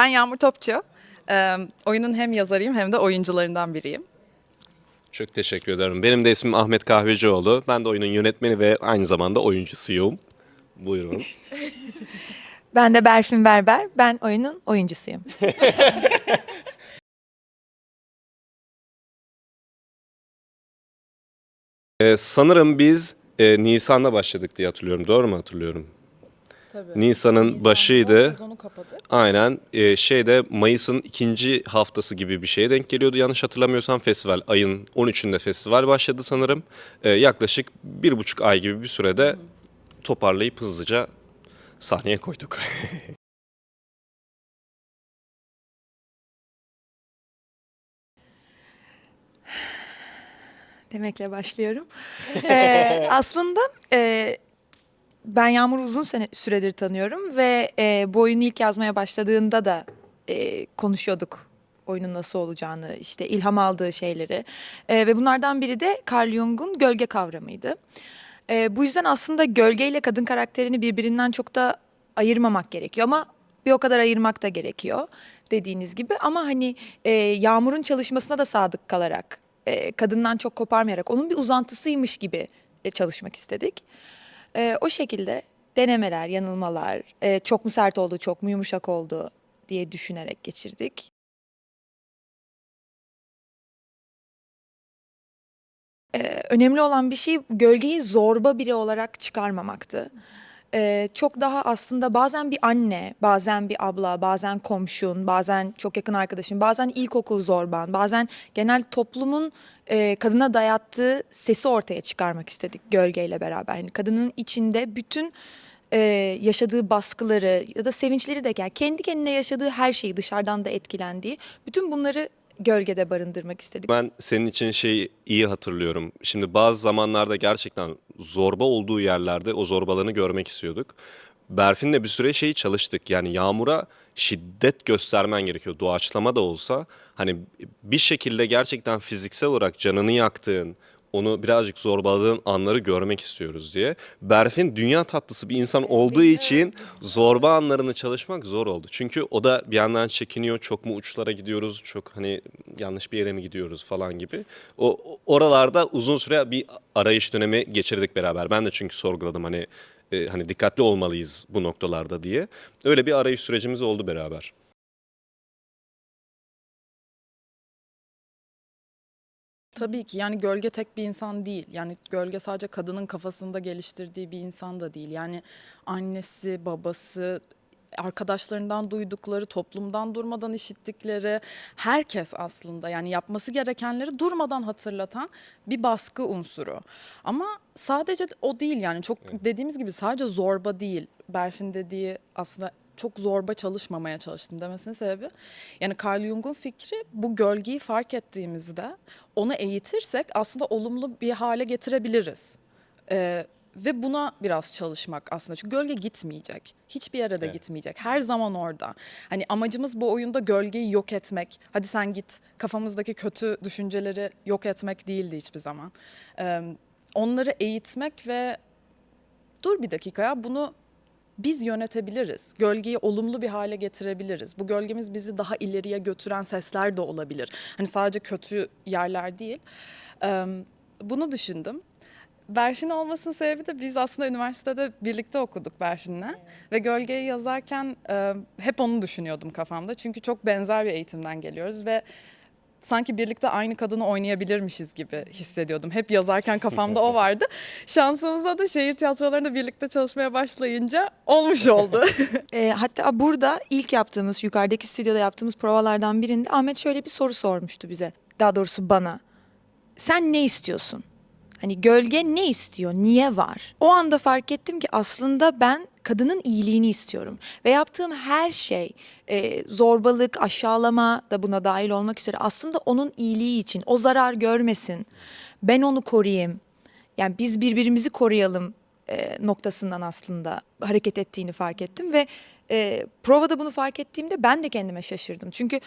Ben Yağmur Topçu. Ee, oyunun hem yazarıyım hem de oyuncularından biriyim. Çok teşekkür ederim. Benim de ismim Ahmet Kahvecioğlu. Ben de oyunun yönetmeni ve aynı zamanda oyuncusuyum. Buyurun. Ben de Berfin Berber. Ben oyunun oyuncusuyum. Ee, sanırım biz e, Nisan'da başladık diye hatırlıyorum. Doğru mu hatırlıyorum? Tabii. Nisan'ın başıydı. Sezonu kapadı. Aynen. e, şeyde Mayıs'ın ikinci haftası gibi bir şeye denk geliyordu. Yanlış hatırlamıyorsam festival. Ayın 13'ünde festival başladı sanırım. E, yaklaşık bir buçuk ay gibi bir sürede toparlayıp hızlıca sahneye koyduk. Demekle başlıyorum. Ee, aslında e, ben Yağmur'u uzun sene, süredir tanıyorum ve e, bu oyunu ilk yazmaya başladığında da e, konuşuyorduk oyunun nasıl olacağını, işte ilham aldığı şeyleri. E, ve bunlardan biri de Carl Jung'un gölge kavramıydı. E, bu yüzden aslında gölgeyle kadın karakterini birbirinden çok da ayırmamak gerekiyor ama bir o kadar ayırmak da gerekiyor dediğiniz gibi. Ama hani e, Yağmur'un çalışmasına da sadık kalarak, e, kadından çok koparmayarak, onun bir uzantısıymış gibi e, çalışmak istedik. E, o şekilde denemeler, yanılmalar, e, çok mu sert oldu, çok mu yumuşak oldu diye düşünerek geçirdik. Ee, önemli olan bir şey gölgeyi zorba biri olarak çıkarmamaktı. Ee, çok daha aslında bazen bir anne, bazen bir abla, bazen komşun, bazen çok yakın arkadaşın, bazen ilkokul zorban, bazen genel toplumun e, kadına dayattığı sesi ortaya çıkarmak istedik gölgeyle beraber. Yani kadının içinde bütün e, yaşadığı baskıları ya da sevinçleri de yani kendi kendine yaşadığı her şeyi dışarıdan da etkilendiği bütün bunları gölgede barındırmak istedik. Ben senin için şeyi iyi hatırlıyorum. Şimdi bazı zamanlarda gerçekten zorba olduğu yerlerde o zorbalarını görmek istiyorduk. Berfin'le bir süre şeyi çalıştık. Yani Yağmur'a şiddet göstermen gerekiyor. Doğaçlama da olsa. Hani bir şekilde gerçekten fiziksel olarak canını yaktığın, onu birazcık zorbaladığın anları görmek istiyoruz diye. Berfin dünya tatlısı bir insan olduğu için zorba anlarını çalışmak zor oldu. Çünkü o da bir yandan çekiniyor. Çok mu uçlara gidiyoruz, çok hani yanlış bir yere mi gidiyoruz falan gibi. O oralarda uzun süre bir arayış dönemi geçirdik beraber. Ben de çünkü sorguladım hani e, hani dikkatli olmalıyız bu noktalarda diye. Öyle bir arayış sürecimiz oldu beraber. Tabii ki yani gölge tek bir insan değil. Yani gölge sadece kadının kafasında geliştirdiği bir insan da değil. Yani annesi, babası, arkadaşlarından duydukları, toplumdan durmadan işittikleri herkes aslında yani yapması gerekenleri durmadan hatırlatan bir baskı unsuru. Ama sadece o değil yani çok dediğimiz gibi sadece zorba değil. Berfin dediği aslında çok zorba çalışmamaya çalıştım demesinin sebebi yani Carl Jung'un fikri bu gölgeyi fark ettiğimizde onu eğitirsek aslında olumlu bir hale getirebiliriz. Ee, ve buna biraz çalışmak aslında. Çünkü gölge gitmeyecek. Hiçbir yere de Evet. gitmeyecek. Her zaman orada. Hani amacımız bu oyunda gölgeyi yok etmek. Hadi sen git kafamızdaki kötü düşünceleri yok etmek değildi hiçbir zaman. Ee, onları eğitmek ve dur bir dakika ya bunu biz yönetebiliriz. Gölgeyi olumlu bir hale getirebiliriz. Bu gölgemiz bizi daha ileriye götüren sesler de olabilir. Hani sadece kötü yerler değil. Bunu düşündüm. Berfin olmasının sebebi de biz aslında üniversitede birlikte okuduk Berfin'le. Ve Gölge'yi yazarken e, hep onu düşünüyordum kafamda. Çünkü çok benzer bir eğitimden geliyoruz ve sanki birlikte aynı kadını oynayabilirmişiz gibi hissediyordum. Hep yazarken kafamda o vardı. Şansımıza da şehir tiyatrolarında birlikte çalışmaya başlayınca olmuş oldu. E, hatta burada ilk yaptığımız, yukarıdaki stüdyoda yaptığımız provalardan birinde Ahmet şöyle bir soru sormuştu bize. Daha doğrusu bana. Sen ne istiyorsun? Hani gölge ne istiyor? Niye var? O anda fark ettim ki aslında ben kadının iyiliğini istiyorum. Ve yaptığım her şey, e, zorbalık, aşağılama da buna dahil olmak üzere aslında onun iyiliği için. O zarar görmesin. Ben onu koruyayım. Yani biz birbirimizi koruyalım e, noktasından aslında hareket ettiğini fark ettim ve e, provada bunu fark ettiğimde ben de kendime şaşırdım. Çünkü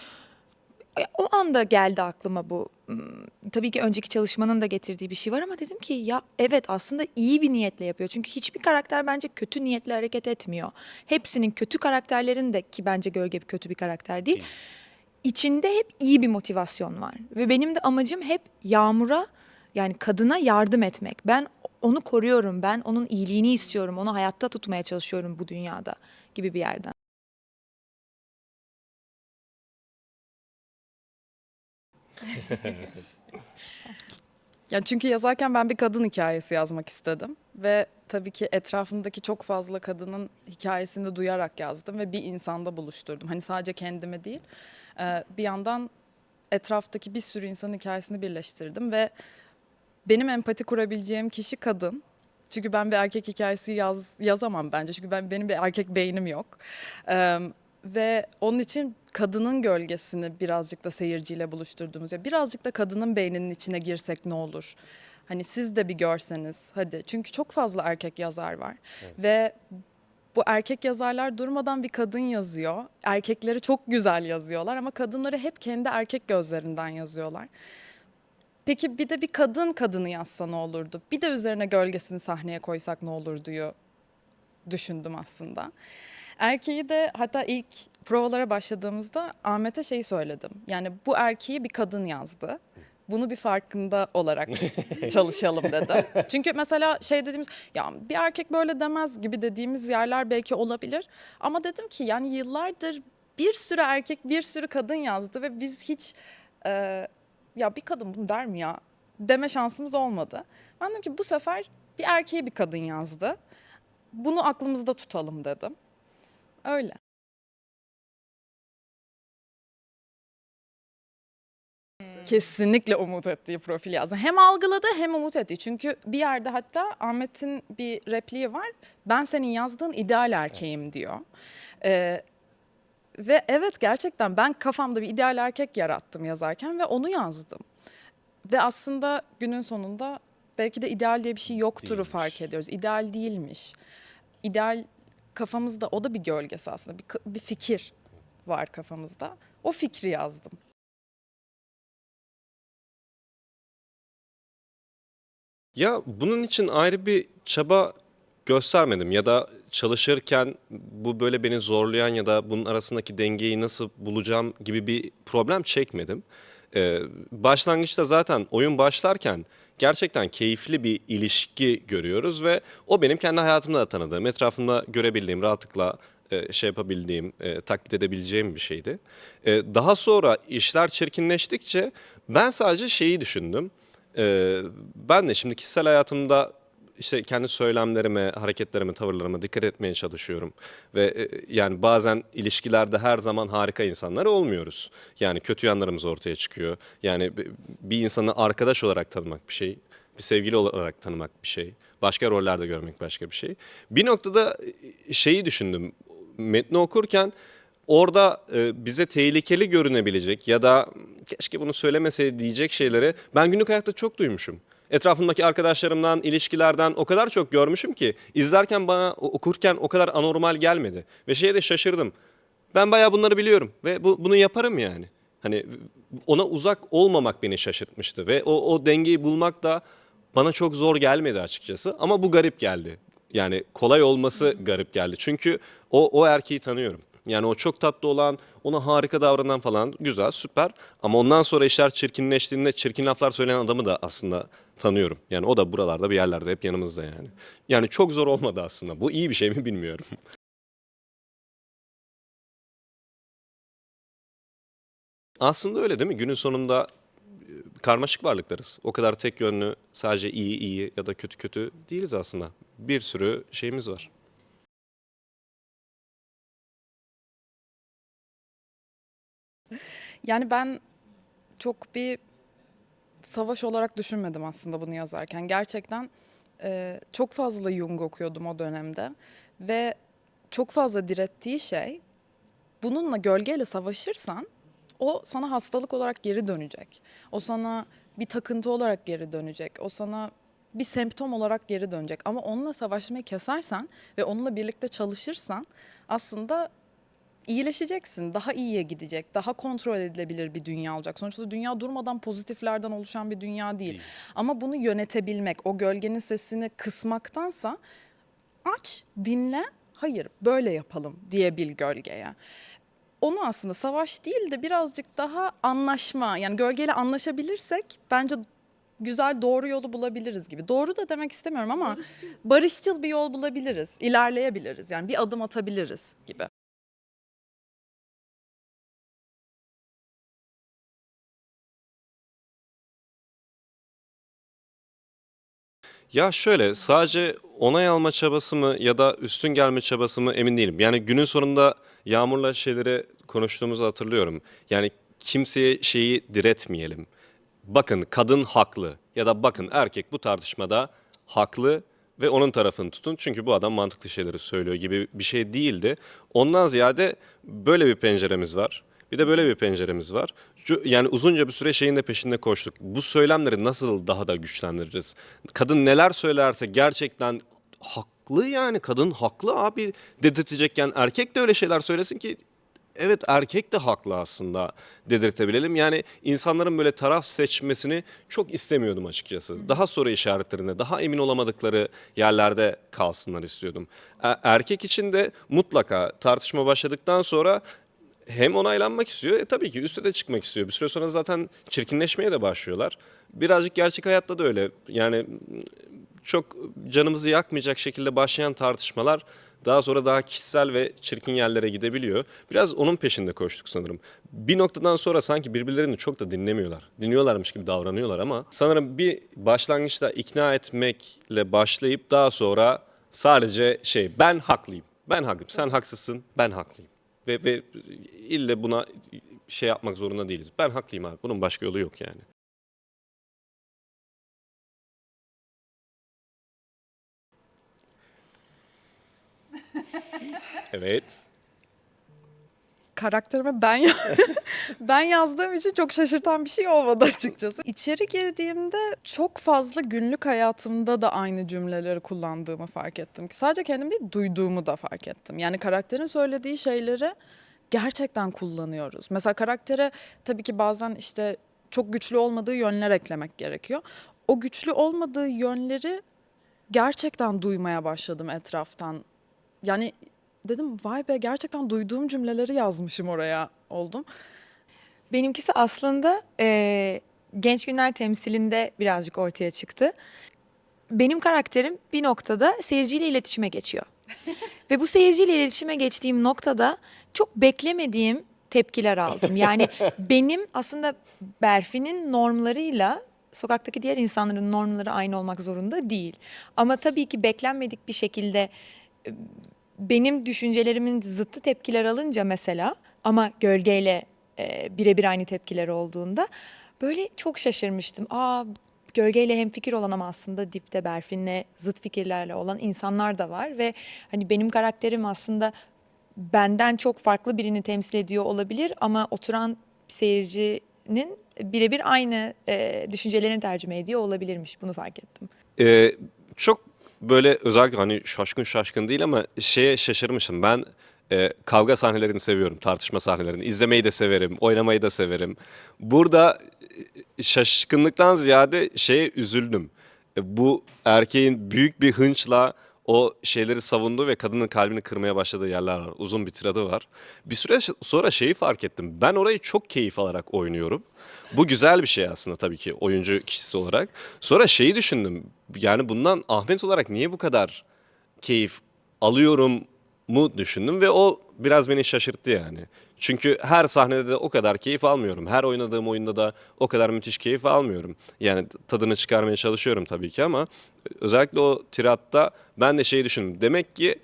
O anda geldi aklıma bu. Tabii ki önceki çalışmanın da getirdiği bir şey var ama dedim ki ya evet aslında iyi bir niyetle yapıyor. Çünkü hiçbir karakter bence kötü niyetle hareket etmiyor. Hepsinin kötü karakterlerin de ki bence Gölge bir kötü bir karakter değil. İçinde hep iyi bir motivasyon var. Ve benim de amacım hep Yağmur'a yani kadına yardım etmek. Ben onu koruyorum. Ben onun iyiliğini istiyorum. Onu hayatta tutmaya çalışıyorum bu dünyada gibi bir yerden. Ya çünkü yazarken ben bir kadın hikayesi yazmak istedim ve tabii ki etrafımdaki çok fazla kadının hikayesini duyarak yazdım ve bir insanda buluşturdum. Hani sadece kendime değil, e, bir yandan etraftaki bir sürü insanın hikayesini birleştirdim ve benim empati kurabileceğim kişi kadın. Çünkü ben bir erkek hikayesi yaz, yazamam bence. Çünkü ben benim bir erkek beynim yok. Ve onun için kadının gölgesini birazcık da seyirciyle buluşturduğumuz ya birazcık da kadının beyninin içine girsek ne olur? Hani siz de bir görseniz hadi. Çünkü çok fazla erkek yazar var ve bu erkek yazarlar durmadan bir kadın yazıyor. Erkekleri çok güzel yazıyorlar ama kadınları hep kendi erkek gözlerinden yazıyorlar. Peki bir de bir kadın kadını yazsa ne olurdu? Bir de üzerine gölgesini sahneye koysak ne olur diyor düşündüm aslında. Erkeği de hatta ilk provalara başladığımızda Ahmet'e şeyi söyledim. Yani bu erkeği bir kadın yazdı. Bunu bir farkında olarak çalışalım dedim. Çünkü mesela şey dediğimiz ya bir erkek böyle demez gibi dediğimiz yerler belki olabilir. Ama dedim ki yani yıllardır bir sürü erkek bir sürü kadın yazdı ve biz hiç e, ya bir kadın bunu der mi ya deme şansımız olmadı. Ben dedim ki bu sefer bir erkeği bir kadın yazdı. Bunu aklımızda tutalım dedim. Öyle. Kesinlikle umut ettiği profil yazdı. Hem algıladı hem umut etti. Çünkü bir yerde hatta Ahmet'in bir repliği var. Ben senin yazdığın ideal erkeğim diyor. Ee, ve evet gerçekten ben kafamda bir ideal erkek yarattım yazarken ve onu yazdım. Ve aslında günün sonunda belki de ideal diye bir şey yoktur'u Değilmiş. fark ediyoruz. İdeal değilmiş. İdeal kafamızda o da bir gölgesi aslında. Bir, bir fikir var kafamızda. O fikri yazdım. Ya bunun için ayrı bir çaba göstermedim ya da çalışırken bu böyle beni zorlayan ya da bunun arasındaki dengeyi nasıl bulacağım gibi bir problem çekmedim. Ee, başlangıçta zaten oyun başlarken gerçekten keyifli bir ilişki görüyoruz ve o benim kendi hayatımda da tanıdığım, etrafımda görebildiğim, rahatlıkla e, şey yapabildiğim, e, taklit edebileceğim bir şeydi. E, daha sonra işler çirkinleştikçe ben sadece şeyi düşündüm. Ben de şimdi kişisel hayatımda işte kendi söylemlerime, hareketlerime, tavırlarıma dikkat etmeye çalışıyorum. Ve e, yani bazen ilişkilerde her zaman harika insanlar olmuyoruz. Yani kötü yanlarımız ortaya çıkıyor. Yani bi- bir insanı arkadaş olarak tanımak bir şey, bir sevgili olarak tanımak bir şey, başka rollerde görmek başka bir şey. Bir noktada e, şeyi düşündüm, metni okurken orada e, bize tehlikeli görünebilecek ya da keşke bunu söylemeseydi diyecek şeyleri ben günlük hayatta çok duymuşum. Etrafımdaki arkadaşlarımdan, ilişkilerden o kadar çok görmüşüm ki izlerken bana okurken o kadar anormal gelmedi. Ve şeye de şaşırdım. Ben bayağı bunları biliyorum ve bu, bunu yaparım yani. Hani ona uzak olmamak beni şaşırtmıştı ve o, o dengeyi bulmak da bana çok zor gelmedi açıkçası ama bu garip geldi. Yani kolay olması garip geldi. Çünkü o, o erkeği tanıyorum. Yani o çok tatlı olan, ona harika davranan falan güzel, süper. Ama ondan sonra işler çirkinleştiğinde çirkin laflar söyleyen adamı da aslında tanıyorum. Yani o da buralarda bir yerlerde hep yanımızda yani. Yani çok zor olmadı aslında. Bu iyi bir şey mi bilmiyorum. Aslında öyle değil mi? Günün sonunda e, karmaşık varlıklarız. O kadar tek yönlü sadece iyi iyi ya da kötü kötü değiliz aslında. Bir sürü şeyimiz var. Yani ben çok bir savaş olarak düşünmedim aslında bunu yazarken. Gerçekten e, çok fazla Jung okuyordum o dönemde ve çok fazla direttiği şey bununla gölgeyle savaşırsan o sana hastalık olarak geri dönecek. O sana bir takıntı olarak geri dönecek. O sana bir semptom olarak geri dönecek. Ama onunla savaşmayı kesersen ve onunla birlikte çalışırsan aslında iyileşeceksin. Daha iyiye gidecek. Daha kontrol edilebilir bir dünya olacak. Sonuçta dünya durmadan pozitiflerden oluşan bir dünya değil. Ama bunu yönetebilmek, o gölgenin sesini kısmaktansa aç, dinle. Hayır, böyle yapalım diyebil gölgeye. Onu aslında savaş değil de birazcık daha anlaşma. Yani gölgeyle anlaşabilirsek bence güzel doğru yolu bulabiliriz gibi. Doğru da demek istemiyorum ama barışçıl, bir yol bulabiliriz. ilerleyebiliriz. Yani bir adım atabiliriz gibi. Ya şöyle sadece onay alma çabası mı ya da üstün gelme çabası mı emin değilim. Yani günün sonunda Yağmur'la şeyleri konuştuğumuzu hatırlıyorum. Yani kimseye şeyi diretmeyelim. Bakın kadın haklı ya da bakın erkek bu tartışmada haklı ve onun tarafını tutun. Çünkü bu adam mantıklı şeyleri söylüyor gibi bir şey değildi. Ondan ziyade böyle bir penceremiz var. Bir de böyle bir penceremiz var. Yani uzunca bir süre şeyin de peşinde koştuk. Bu söylemleri nasıl daha da güçlendiririz? Kadın neler söylerse gerçekten haklı yani kadın haklı abi dedirtecekken erkek de öyle şeyler söylesin ki evet erkek de haklı aslında dedirtebilelim. Yani insanların böyle taraf seçmesini çok istemiyordum açıkçası. Daha soru işaretlerinde, daha emin olamadıkları yerlerde kalsınlar istiyordum. E- Erkek için de mutlaka tartışma başladıktan sonra hem onaylanmak istiyor, e, tabii ki üste de çıkmak istiyor. Bir süre sonra zaten çirkinleşmeye de başlıyorlar. Birazcık gerçek hayatta da öyle. Yani m, çok canımızı yakmayacak şekilde başlayan tartışmalar daha sonra daha kişisel ve çirkin yerlere gidebiliyor. Biraz onun peşinde koştuk sanırım. Bir noktadan sonra sanki birbirlerini çok da dinlemiyorlar. Dinliyorlarmış gibi davranıyorlar ama sanırım bir başlangıçta ikna etmekle başlayıp daha sonra sadece şey ben haklıyım. Ben haklıyım. Sen haksızsın. Ben haklıyım. Ve, ve ille buna şey yapmak zorunda değiliz. Ben haklıyım abi. Bunun başka yolu yok yani. Evet. Karakterime ben ya- ben yazdığım için çok şaşırtan bir şey olmadı açıkçası. İçeri girdiğimde çok fazla günlük hayatımda da aynı cümleleri kullandığımı fark ettim. Sadece kendim değil, duyduğumu da fark ettim. Yani karakterin söylediği şeyleri gerçekten kullanıyoruz. Mesela karaktere tabii ki bazen işte çok güçlü olmadığı yönler eklemek gerekiyor. O güçlü olmadığı yönleri gerçekten duymaya başladım etraftan. Yani dedim vay be gerçekten duyduğum cümleleri yazmışım oraya oldum. Benimkisi aslında eee, genç günler temsilinde birazcık ortaya çıktı. Benim karakterim bir noktada seyirciyle iletişime geçiyor. Ve bu seyirciyle iletişime geçtiğim noktada çok beklemediğim tepkiler aldım. Yani benim aslında Berfi'nin normlarıyla sokaktaki diğer insanların normları aynı olmak zorunda değil. Ama tabii ki beklenmedik bir şekilde e, benim düşüncelerimin zıttı tepkiler alınca mesela ama gölgeyle e, birebir aynı tepkiler olduğunda böyle çok şaşırmıştım. Aa gölgeyle hemfikir olan ama aslında dipte Berfin'le zıt fikirlerle olan insanlar da var ve hani benim karakterim aslında benden çok farklı birini temsil ediyor olabilir ama oturan seyircinin birebir aynı e, düşüncelerini tercüme ediyor olabilirmiş. Bunu fark ettim. Ee, çok böyle özellikle hani şaşkın şaşkın değil ama şeye şaşırmışım. Ben e, kavga sahnelerini seviyorum, tartışma sahnelerini. İzlemeyi de severim, oynamayı da severim. Burada e, şaşkınlıktan ziyade şeye üzüldüm. E, bu erkeğin büyük bir hınçla o şeyleri savunduğu ve kadının kalbini kırmaya başladığı yerler var. Uzun bir tiradı var. Bir süre sonra şeyi fark ettim. Ben orayı çok keyif alarak oynuyorum. Bu güzel bir şey aslında tabii ki oyuncu kişisi olarak. Sonra şeyi düşündüm. Yani bundan Ahmet olarak niye bu kadar keyif alıyorum mu düşündüm ve o biraz beni şaşırttı yani. Çünkü her sahnede de o kadar keyif almıyorum. Her oynadığım oyunda da o kadar müthiş keyif almıyorum. Yani tadını çıkarmaya çalışıyorum tabii ki ama özellikle o tiratta ben de şeyi düşündüm. Demek ki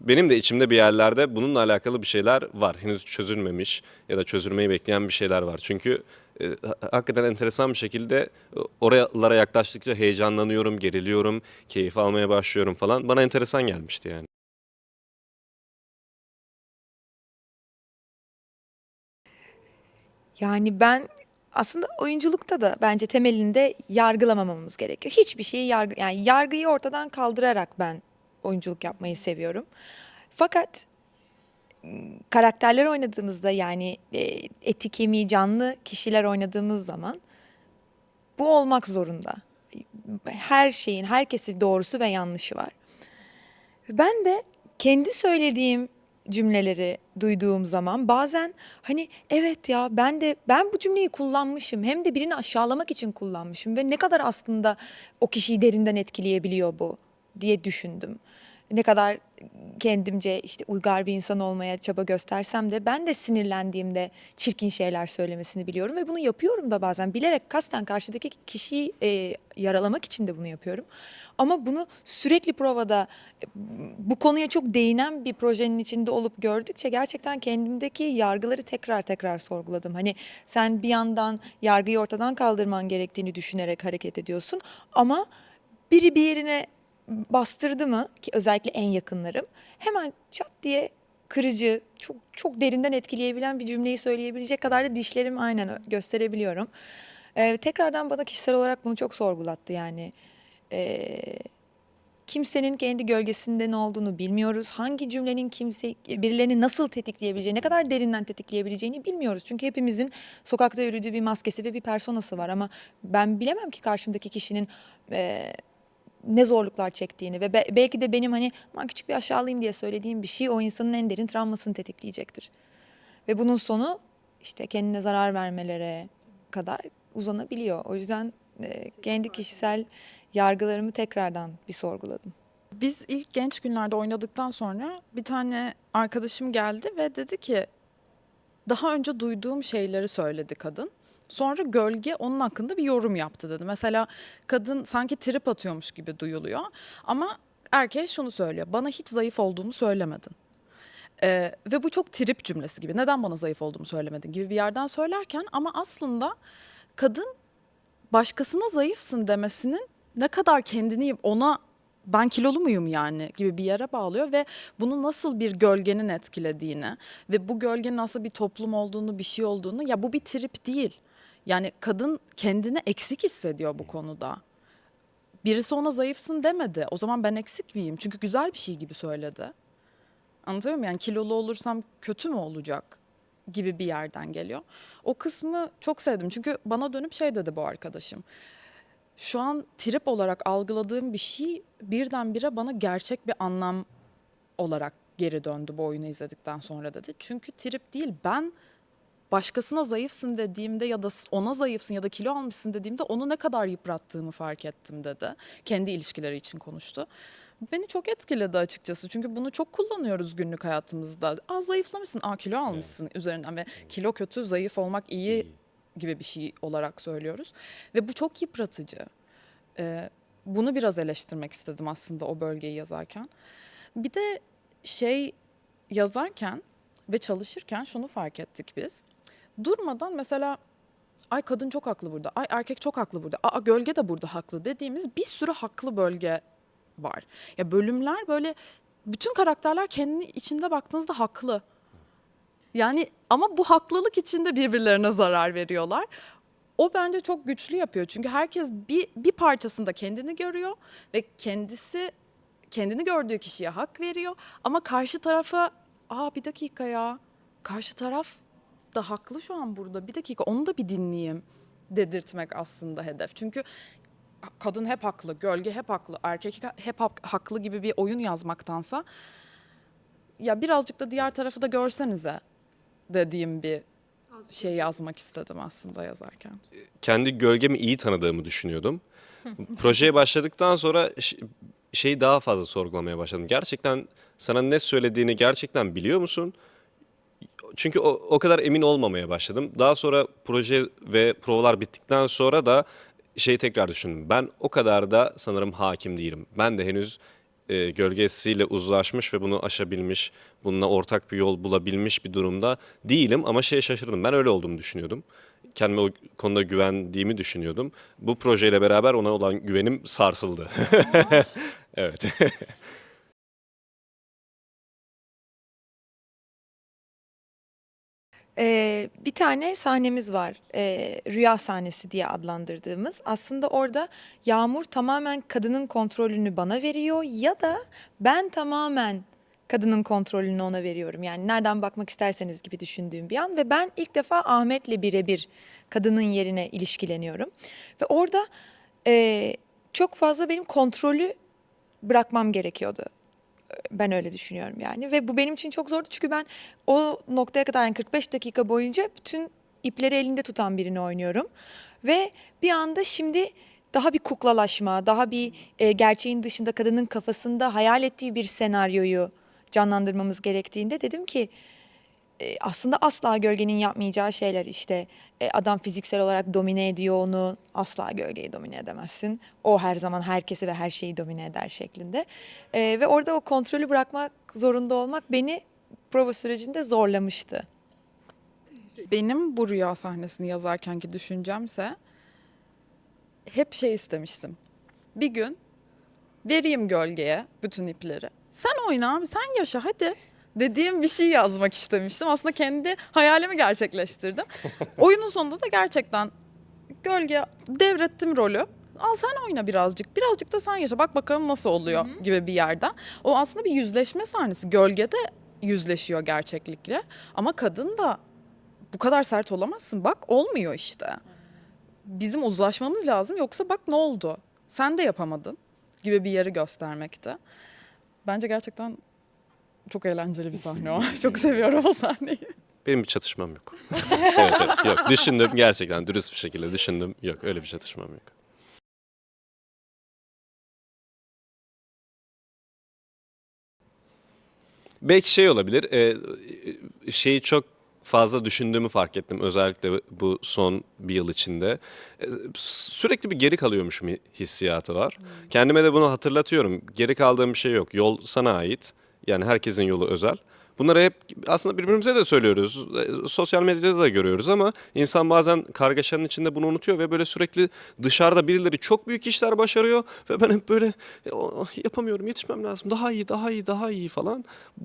benim de içimde bir yerlerde bununla alakalı bir şeyler var. Henüz çözülmemiş ya da çözülmeyi bekleyen bir şeyler var. Çünkü e, ha- hakikaten enteresan bir şekilde e, oralara yaklaştıkça heyecanlanıyorum, geriliyorum, keyif almaya başlıyorum falan. Bana enteresan gelmişti yani. Yani ben aslında oyunculukta da bence temelinde yargılamamamız gerekiyor. Hiçbir şeyi yargı yani yargıyı ortadan kaldırarak ben oyunculuk yapmayı seviyorum. Fakat karakterler oynadığımızda yani e, eti kemiği canlı kişiler oynadığımız zaman bu olmak zorunda. Her şeyin, herkesin doğrusu ve yanlışı var. Ben de kendi söylediğim cümleleri duyduğum zaman bazen hani evet ya ben de ben bu cümleyi kullanmışım hem de birini aşağılamak için kullanmışım ve ne kadar aslında o kişiyi derinden etkileyebiliyor bu diye düşündüm. Ne kadar kendimce işte uygar bir insan olmaya çaba göstersem de ben de sinirlendiğimde çirkin şeyler söylemesini biliyorum ve bunu yapıyorum da bazen bilerek kasten karşıdaki kişiyi e, yaralamak için de bunu yapıyorum. Ama bunu sürekli provada e, bu konuya çok değinen bir projenin içinde olup gördükçe gerçekten kendimdeki yargıları tekrar tekrar sorguladım. Hani sen bir yandan yargıyı ortadan kaldırman gerektiğini düşünerek hareket ediyorsun ama biri bir yerine bastırdı mı ki özellikle en yakınlarım hemen çat diye kırıcı, çok çok derinden etkileyebilen bir cümleyi söyleyebilecek kadar da dişlerim aynen gösterebiliyorum. Ee, tekrardan bana kişisel olarak bunu çok sorgulattı yani. Ee, kimsenin kendi gölgesinde ne olduğunu bilmiyoruz. Hangi cümlenin kimse birilerini nasıl tetikleyebileceğini, ne kadar derinden tetikleyebileceğini bilmiyoruz. Çünkü hepimizin sokakta yürüdüğü bir maskesi ve bir personası var ama ben bilemem ki karşımdaki kişinin e, ne zorluklar çektiğini ve be- belki de benim hani "Aman küçük bir aşağılayayım diye söylediğim bir şey o insanın en derin travmasını tetikleyecektir. Ve bunun sonu işte kendine zarar vermelere kadar uzanabiliyor. O yüzden e, kendi kişisel yargılarımı tekrardan bir sorguladım. Biz ilk genç günlerde oynadıktan sonra bir tane arkadaşım geldi ve dedi ki daha önce duyduğum şeyleri söyledi kadın. Sonra gölge onun hakkında bir yorum yaptı dedi. Mesela kadın sanki trip atıyormuş gibi duyuluyor ama erkeğe şunu söylüyor. Bana hiç zayıf olduğumu söylemedin. Ee, ve bu çok trip cümlesi gibi. Neden bana zayıf olduğumu söylemedin gibi bir yerden söylerken ama aslında kadın başkasına zayıfsın demesinin ne kadar kendini ona ben kilolu muyum yani gibi bir yere bağlıyor ve bunu nasıl bir gölgenin etkilediğini ve bu gölgenin nasıl bir toplum olduğunu bir şey olduğunu ya bu bir trip değil. Yani kadın kendini eksik hissediyor bu konuda. Birisi ona zayıfsın demedi. O zaman ben eksik miyim? Çünkü güzel bir şey gibi söyledi. Anlatabiliyor muyum? Yani kilolu olursam kötü mü olacak gibi bir yerden geliyor. O kısmı çok sevdim. Çünkü bana dönüp şey dedi bu arkadaşım. Şu an trip olarak algıladığım bir şey birdenbire bana gerçek bir anlam olarak geri döndü bu oyunu izledikten sonra dedi. Çünkü trip değil ben başkasına zayıfsın dediğimde ya da ona zayıfsın ya da kilo almışsın dediğimde onu ne kadar yıprattığımı fark ettim dedi. Kendi ilişkileri için konuştu. Beni çok etkiledi açıkçası. Çünkü bunu çok kullanıyoruz günlük hayatımızda. Aa zayıflamışsın, aa kilo almışsın üzerinden ve kilo kötü, zayıf olmak iyi gibi bir şey olarak söylüyoruz. Ve bu çok yıpratıcı. Ee, bunu biraz eleştirmek istedim aslında o bölgeyi yazarken. Bir de şey yazarken ve çalışırken şunu fark ettik biz. Durmadan mesela ay kadın çok haklı burada, ay erkek çok haklı burada, aa gölge de burada haklı dediğimiz bir sürü haklı bölge var. Ya bölümler böyle bütün karakterler kendi içinde baktığınızda haklı. Yani ama bu haklılık içinde birbirlerine zarar veriyorlar. O bence çok güçlü yapıyor. Çünkü herkes bir bir parçasında kendini görüyor ve kendisi kendini gördüğü kişiye hak veriyor ama karşı tarafa aa bir dakika ya karşı taraf da haklı şu an burada. Bir dakika onu da bir dinleyeyim dedirtmek aslında hedef. Çünkü kadın hep haklı, gölge hep haklı, erkek hep hak- haklı gibi bir oyun yazmaktansa ya birazcık da diğer tarafı da görsenize dediğim bir şey yazmak istedim aslında yazarken. kendi gölgemi iyi tanıdığımı düşünüyordum. Projeye başladıktan sonra şeyi daha fazla sorgulamaya başladım. Gerçekten sana ne söylediğini gerçekten biliyor musun? Çünkü o, o kadar emin olmamaya başladım. Daha sonra proje ve provalar bittikten sonra da şeyi tekrar düşündüm. Ben o kadar da sanırım hakim değilim. Ben de henüz e, gölgesiyle uzlaşmış ve bunu aşabilmiş, bununla ortak bir yol bulabilmiş bir durumda değilim. Ama şeye şaşırdım. Ben öyle olduğumu düşünüyordum. Kendime o konuda güvendiğimi düşünüyordum. Bu projeyle beraber ona olan güvenim sarsıldı. evet. Ee, bir tane sahnemiz var. Ee, rüya sahnesi diye adlandırdığımız. Aslında orada Yağmur tamamen kadının kontrolünü bana veriyor ya da ben tamamen kadının kontrolünü ona veriyorum. Yani nereden bakmak isterseniz gibi düşündüğüm bir an ve ben ilk defa Ahmet'le birebir kadının yerine ilişkileniyorum. Ve orada eee, çok fazla benim kontrolü bırakmam gerekiyordu. Ben öyle düşünüyorum yani ve bu benim için çok zordu çünkü ben o noktaya kadar yani 45 dakika boyunca bütün ipleri elinde tutan birini oynuyorum. Ve bir anda şimdi daha bir kuklalaşma, daha bir e, gerçeğin dışında kadının kafasında hayal ettiği bir senaryoyu canlandırmamız gerektiğinde dedim ki aslında asla gölgenin yapmayacağı şeyler işte E, adam fiziksel olarak domine ediyor onu asla gölgeyi domine edemezsin. O her zaman herkesi ve her şeyi domine eder şeklinde. E, ve orada o kontrolü bırakmak zorunda olmak beni prova sürecinde zorlamıştı. Benim bu rüya sahnesini yazarkenki düşüncemse hep şey istemiştim. Bir gün vereyim gölgeye bütün ipleri. Sen oyna abi, sen yaşa hadi dediğim bir şey yazmak istemiştim. Aslında kendi hayalimi gerçekleştirdim. Oyunun sonunda da gerçekten gölge devrettim rolü. Al sen oyna birazcık. Birazcık da sen yaşa. Bak bakalım nasıl oluyor gibi bir yerden. O aslında bir yüzleşme sahnesi. Gölge de yüzleşiyor gerçeklikle. Ama kadın da bu kadar sert olamazsın. Bak olmuyor işte. Bizim uzlaşmamız lazım yoksa bak ne oldu? Sen de yapamadın gibi bir yeri göstermekte. Bence gerçekten çok eğlenceli bir sahne o. çok seviyorum o sahneyi. Benim bir çatışmam yok. evet, evet, yok. Düşündüm gerçekten dürüst bir şekilde düşündüm. Yok öyle bir çatışmam yok. Belki şey olabilir. e, şeyi çok fazla düşündüğümü fark ettim. Özellikle bu son bir yıl içinde. E, sürekli bir geri kalıyormuşum hi- hissiyatı var. Kendime de bunu hatırlatıyorum. Geri kaldığım bir şey yok. Yol sana ait. Yani herkesin yolu özel. Bunları hep aslında birbirimize de söylüyoruz. E, Sosyal medyada da görüyoruz ama insan bazen kargaşanın içinde bunu unutuyor ve böyle sürekli dışarıda birileri çok büyük işler başarıyor ve ben hep böyle "E, yapamıyorum, yetişmem lazım. Daha iyi, daha iyi, daha iyi falan.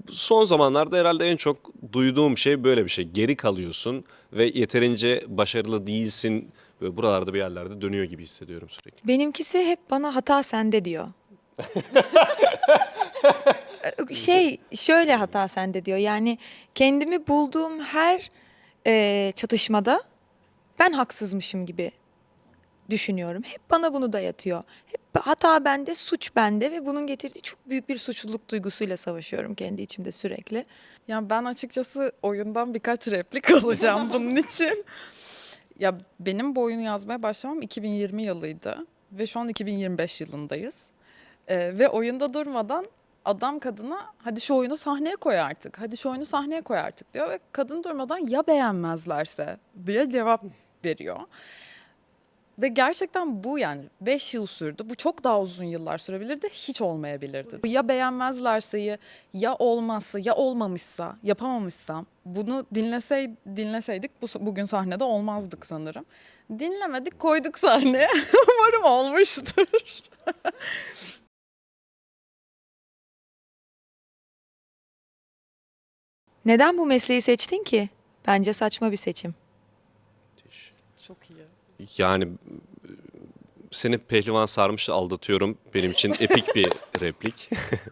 Son zamanlarda herhalde en çok duyduğum şey böyle bir şey. Geri kalıyorsun ve yeterince başarılı değilsin. Böyle buralarda bir yerlerde dönüyor gibi hissediyorum sürekli. Benimkisi hep bana hata sende diyor. şey şöyle hata sende diyor. Yani kendimi bulduğum her e, çatışmada ben haksızmışım gibi düşünüyorum. Hep bana bunu dayatıyor. Hep hata bende, suç bende ve bunun getirdiği çok büyük bir suçluluk duygusuyla savaşıyorum kendi içimde sürekli. Yani ben açıkçası oyundan birkaç replik alacağım bunun için. Ya benim bu oyunu yazmaya başlamam 2020 yılıydı ve şu an 2025 yılındayız. Ee, ve oyunda durmadan adam kadına hadi şu oyunu sahneye koy artık. Hadi şu oyunu sahneye koy artık diyor ve kadın durmadan ya beğenmezlerse diye cevap veriyor. Ve gerçekten bu yani 5 yıl sürdü. Bu çok daha uzun yıllar sürebilirdi. Hiç olmayabilirdi. Ya beğenmezlerse ya, olmazsa ya olmamışsa yapamamışsam bunu dinlesey, dinleseydik bu, bugün sahnede olmazdık sanırım. Dinlemedik koyduk sahneye. Umarım olmuştur. Neden bu mesleği seçtin ki? Bence saçma bir seçim. Çok iyi. Yani seni pehlivan sarmış aldatıyorum. Benim için epik bir replik.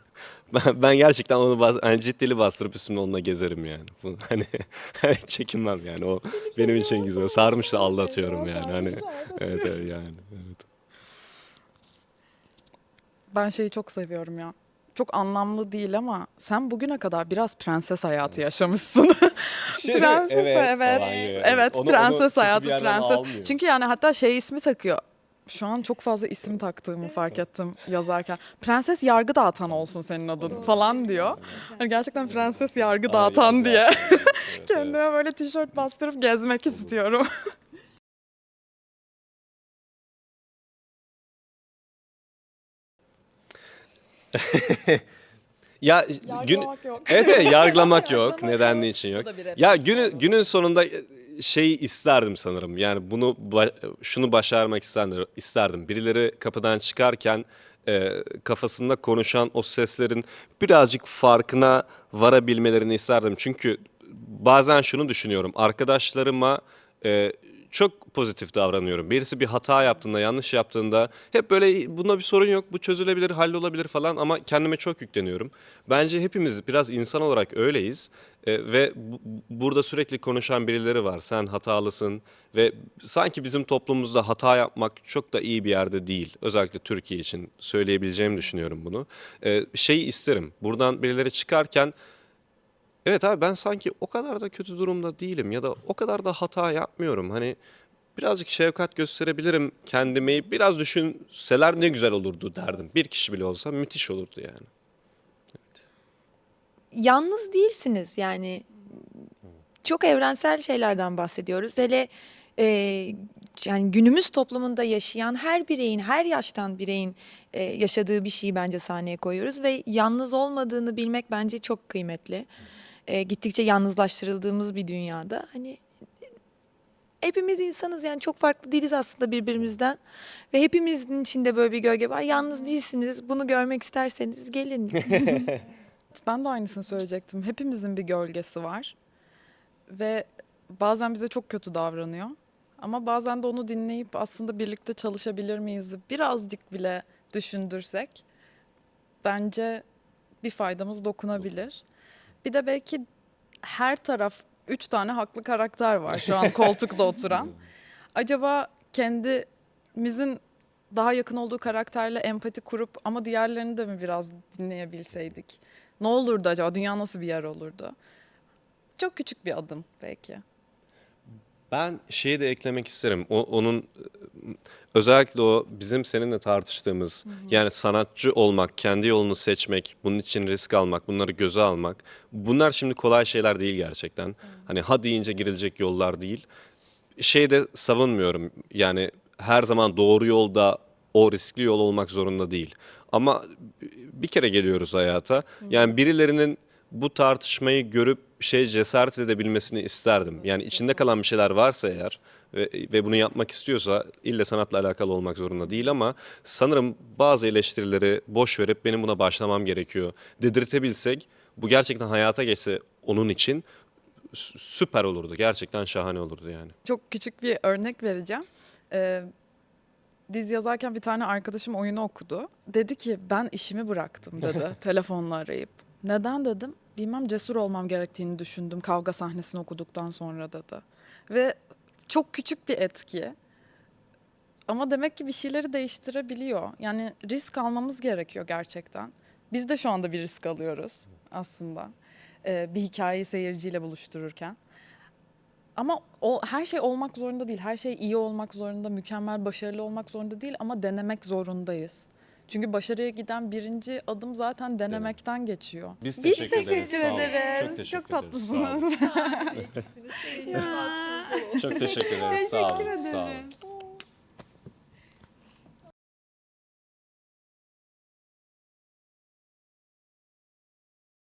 ben, ben gerçekten onu bas, hani ciddili bastırıp üstümde onunla gezerim yani. Bu, hani çekinmem yani o benim için güzel. Sarmış da aldatıyorum yani. Hani evet, evet yani. Evet. Ben şeyi çok seviyorum ya. Çok anlamlı değil ama sen bugüne kadar biraz prenses hayatı yaşamışsın. prenses evet. Evet, prenses hayatı prenses. Çünkü yani hatta şey ismi takıyor. Şu an çok fazla isim taktığımı fark ettim yazarken. Prenses yargı dağıtan olsun senin adın falan diyor. Hani gerçekten prenses yargı dağıtan diye kendime böyle tişört bastırıp gezmek istiyorum. Ya gün Yargılamak yok. Evet, evet yargılamak yok. Neden için yok. Bu da bir replik Ya bu günün sonunda şey isterdim sanırım. Yani bunu ba- şunu başarmak isterdim. isterdim. Birileri kapıdan çıkarken e, kafasında konuşan o seslerin birazcık farkına varabilmelerini isterdim. Çünkü bazen şunu düşünüyorum. Arkadaşlarıma e, çok pozitif davranıyorum. Birisi bir hata yaptığında, yanlış yaptığında hep böyle bunda bir sorun yok, bu çözülebilir, hallolabilir falan ama kendime çok yükleniyorum. Bence hepimiz biraz insan olarak öyleyiz E, ve bu- burada sürekli konuşan birileri var. Sen hatalısın ve sanki bizim toplumumuzda hata yapmak çok da iyi bir yerde değil. Özellikle Türkiye için söyleyebileceğimi düşünüyorum bunu. E, şeyi isterim. Buradan birileri çıkarken Evet abi ben sanki o kadar da kötü durumda değilim ya da o kadar da hata yapmıyorum. Hani birazcık şefkat gösterebilirim kendimi. Biraz düşünseler ne güzel olurdu derdim. Bir kişi bile olsa müthiş olurdu yani. yalnız değilsiniz yani çok evrensel şeylerden bahsediyoruz. Hele e, yani günümüz toplumunda yaşayan her bireyin, her yaştan bireyin e, yaşadığı bir şeyi bence sahneye koyuyoruz ve yalnız olmadığını bilmek bence çok kıymetli. E, gittikçe yalnızlaştırıldığımız bir dünyada hani hepimiz insanız yani çok farklı değiliz aslında birbirimizden ve hepimizin içinde böyle bir gölge var. Yalnız değilsiniz. Bunu görmek isterseniz gelin. Ben de aynısını söyleyecektim. Hepimizin bir gölgesi var. Ve bazen bize çok kötü davranıyor. Ama bazen de onu dinleyip aslında birlikte çalışabilir miyiz birazcık bile düşündürsek bence bir faydamız dokunabilir. Bir de belki her taraf üç tane haklı karakter var şu an koltukta oturan. Acaba kendimizin daha yakın olduğu karakterle empati kurup ama diğerlerini de mi biraz dinleyebilseydik? Ne olurdu acaba? Dünya nasıl bir yer olurdu? Çok küçük bir adım belki. Ben şeyi de eklemek isterim. O, onun e, özellikle o bizim seninle tartıştığımız yani sanatçı olmak, kendi yolunu seçmek, bunun için risk almak, bunları göze almak. Bunlar şimdi kolay şeyler değil gerçekten. Hani ha deyince girilecek yollar değil. Şey de savunmuyorum. Yani her zaman doğru yolda o riskli yol olmak zorunda değil. Ama bir kere geliyoruz hayata. Yani birilerinin bu tartışmayı görüp şey cesaret edebilmesini isterdim. Yani içinde kalan bir şeyler varsa eğer ve, ve bunu yapmak istiyorsa ille sanatla alakalı olmak zorunda değil ama sanırım bazı eleştirileri boş verip benim buna başlamam gerekiyor. Dedirtebilsek bu gerçekten hayata geçse onun için sü- süper olurdu. Gerçekten şahane olurdu yani. Çok küçük bir örnek vereceğim. Ee, diz yazarken bir tane arkadaşım oyunu okudu. Dedi ki ben işimi bıraktım dedi telefonla arayıp. Neden dedim? Bilmem cesur olmam gerektiğini düşündüm kavga sahnesini okuduktan sonra dedi. Ve çok küçük bir etki. Ama demek ki bir şeyleri değiştirebiliyor. Yani risk almamız gerekiyor gerçekten. Biz de şu anda bir risk alıyoruz aslında. Ee, bir hikayeyi seyirciyle buluştururken. Ama o her şey olmak zorunda değil. Her şey iyi olmak zorunda, mükemmel, başarılı olmak zorunda değil ama denemek zorundayız. Çünkü başarıya giden birinci adım zaten denemekten geçiyor. Biz Biz teşekkür ederiz. teşekkür olun. ederiz. Çok teşekkür Çok ederiz. Sağ olun. tatlısınız. Alkışınız bol olsun. Çok teşekkür ederiz. Sağ olun. Teşekkür Sağ olun. ederiz.